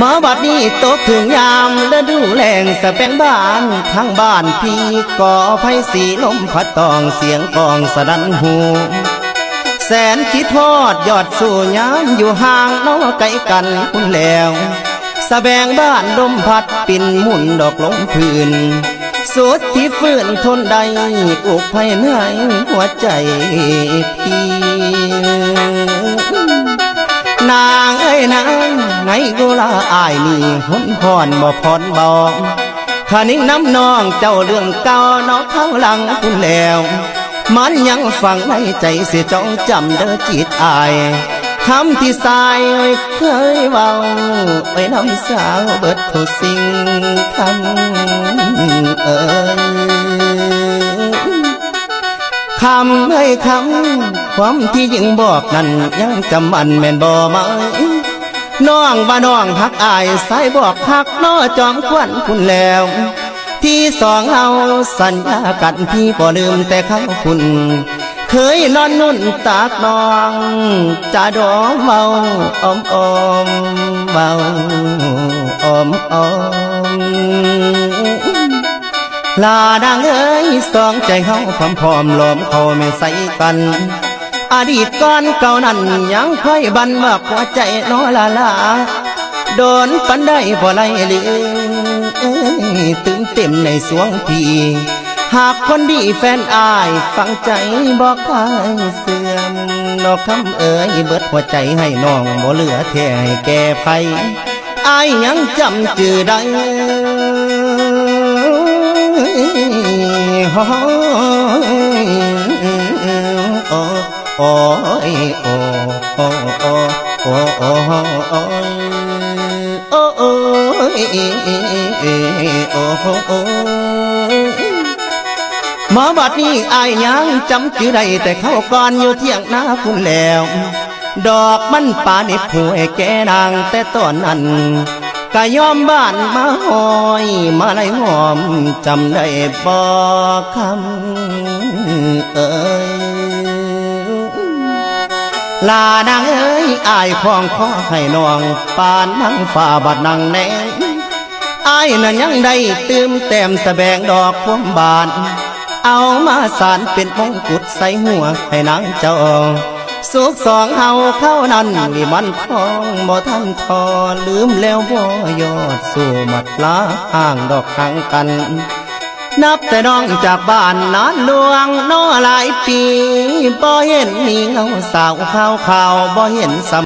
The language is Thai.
มาบัดนี้ตกถึงยามฤดูแล้งสะแปงบ้านทางบ้านพี่ก่อไฟสีลมพัดตองเสียงกองสะดันหูแสนคิดทอดยอดสู่ยามอยู่ห่างน้อไกลกันคุณแล้วสะแบงบ้านลมพัดปิ่นหมุนดอกลงพื้นสุดที่ฟื้นทนได้อุกภายในหัวใจพี่นางเอ้ยนาง ไงกุลาอายนี่หุนพรบ่พรบอกขานิ่งน้ำนองเจ้าเรื่องเก่าเนอกข้าหลังคุณแล้ว มันยังฝังในใจเสียจ้องจำเด้อจิตอายคำที่สายเคยเว้าไปน้ำสาวเบิดทุกสิ่งคำเอ่ยคำเอ้คำความที่ยิงบอกนั้นยังจำมันแม่นบ่ไหม น้องว่าน้องหักอายสายบอกหักน้อจอมควันคุณแล้ว ที่สองเอาสัญญากันพี่บ่ลืมแต่เขาคุณ เคยนอนนุ่นตากน้องจะดอมเบาอมอมเบาอมอมลาดังเอ้ยสองใจเฮาพร้อมพร้อมๆล้อมเขาไม่ใส่กัน อดีตก่อนเก่านั้นยังค่อยบันมากหัวใจน้อลาลาโดนปันได้บ่ไรลืมเอ้ยตื่นเต็มในสวงพีหากคนดีแฟนอายฟังใจบอกใครเสื่อมนอกคำเอ้ยเบิดหัวใจให้น้องบ่เหลือแท้ให้แก่ไผอายยังจำจือได้โอ้ โอ้ยโอ้โอ้โอ้โอ้โอ้โอ้โอ้โอ้โอ้มาบัดนี้อายยังจำชื่อได้แต่เข้าก่อนอยู่เที่ยงหน้าคุณแล้ว ดอกมันป่านิบหวยแก่นางแต่ตอนนั้นกะยอมบ้านมาหอยมาไล่หอมจำได้บ่คำเอ้ย ลานางเอ้ยอายของขอให้น้องปานนังฝ่าบัดนังแนงอายน่ะยังได้ตืมแต้มสะแบงดอกพวงบาน เอามาสารเป็นมงกุฎใส่หัวให้นางเจ้าสุขสองเฮาเข้านั้นวิมันทองบ่ทันทอลืมแล้วบ่ยอดสู่มัดลาห่างดอกทางกัน นับแต่น้องจากบ้านนอนลวงน้อหลายปี บ่เห็นมีเงาสาวขาวขาวบ่เห็นสำ